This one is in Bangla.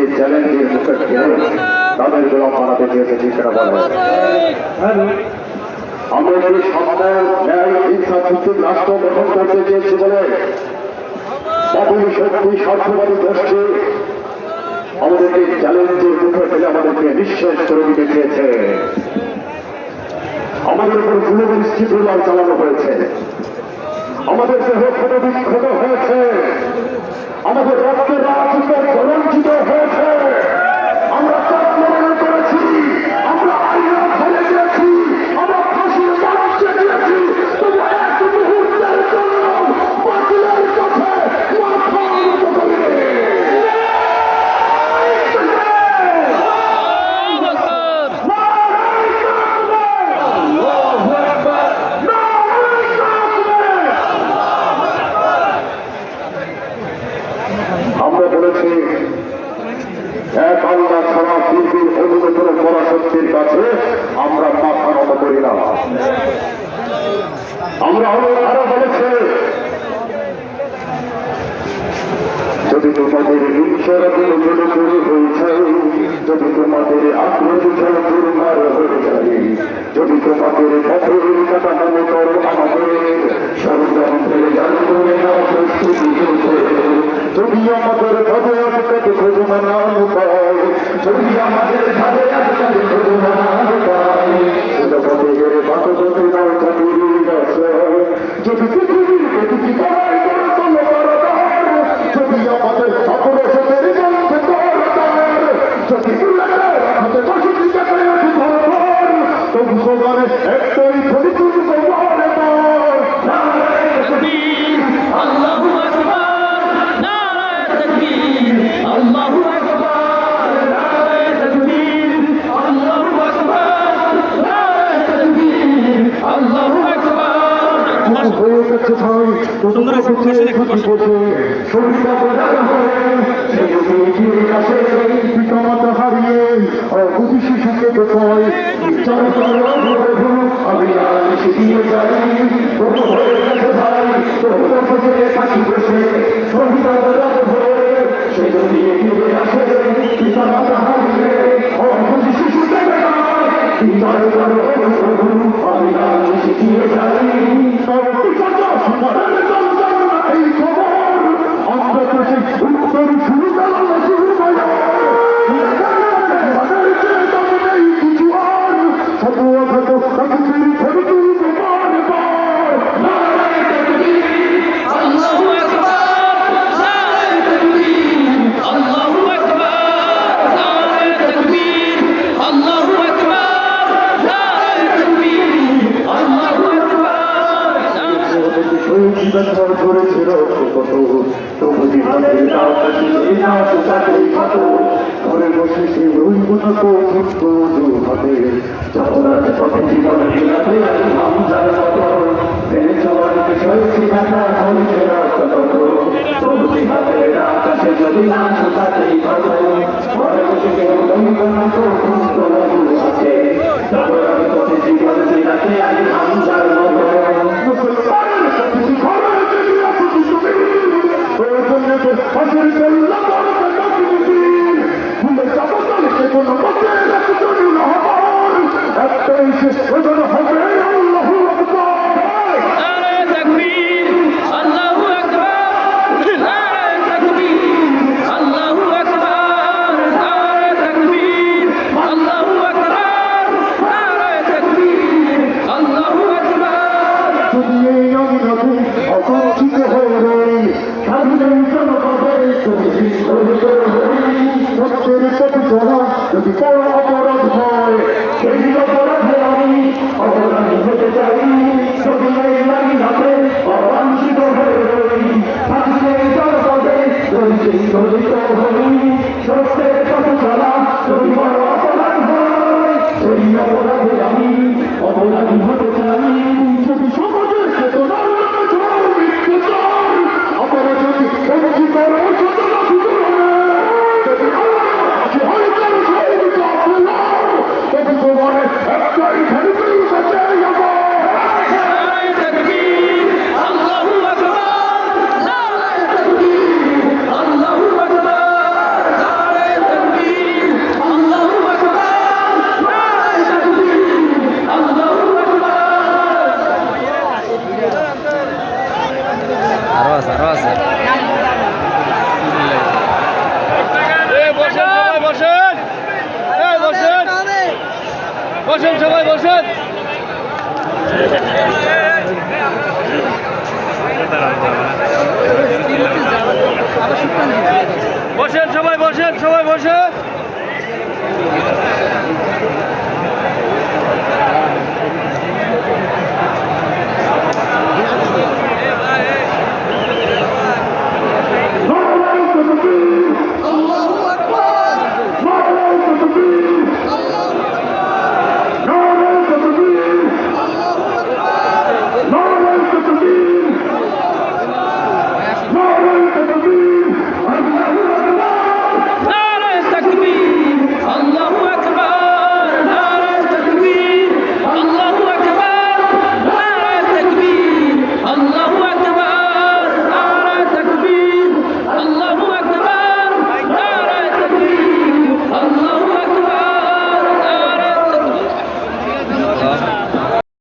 আমাদেরকে চ্যালেঞ্জের মুখে ফেলে তাদের গোলাম বানাতে চেয়েছে সেটা বলে আমরা যদি সমাধান ন্যায়, হিংসা ভিত্তিক রাষ্ট্র গঠন করতে চেয়েছি বলে বাবুল শক্তি, স্বার্থবাদী গোষ্ঠী আমাদেরকে চ্যালেঞ্জের মুখে ফেলে আমাদেরকে নিঃশেষ করে দিতে চেয়েছে। আমাদের উপর জুলুমের স্থিতিলাল চালানো হয়েছে। আমাদের দেহ ক্ষত বিক্ষত হয়েছে। আমাদের রক্তের রাজনীতি কলঙ্কিত হয়েছে। বলেছি এক আল্লাহ ছাড়া পৃথিবীর অন্য কোনো পরাশক্তির কাছে আমরা মাথা নত করি না। আমরা হলো আরও বলেছে, যদি তোমাদের হিংসার কোনো কোনো করে হয়েছে যদি তোমাদের আগ্রহ ছাড়া হয়ে যায়, যদি তোমাদের পথের কাটা মনে করো আমাদের যদি আমাদের ভাবে আটকাতে খোঁজো না নাম পায়, যদি আমাদের ভাবে আটকাতে খোঁজো না নাম পায়, সেটা পথের বাটো পথে নাও ঠাকুরের কাছে যদি একটাই হারিয়ে শিশুকে কোথায়? আমি আর শিখিয়ে যাই শিখিয়ে যাই তবে করেছিল কত তবু জীবনের ঘরে বসে সে রইব না তো মুক্ত পথে জীবন বিলাতে হামজার মতো মেনে চলার বিষয় সিনাটা হয়েছে কত তবু জীবনের আকাশে যদি না সুতাতেই কত ঘরে বসে কেউ জনপদে যদি আরও আছে আরও আছে বসেন। বসেন। বসেন সবাই বসেন। বসেন সবাই বসেন সবাই বসেন।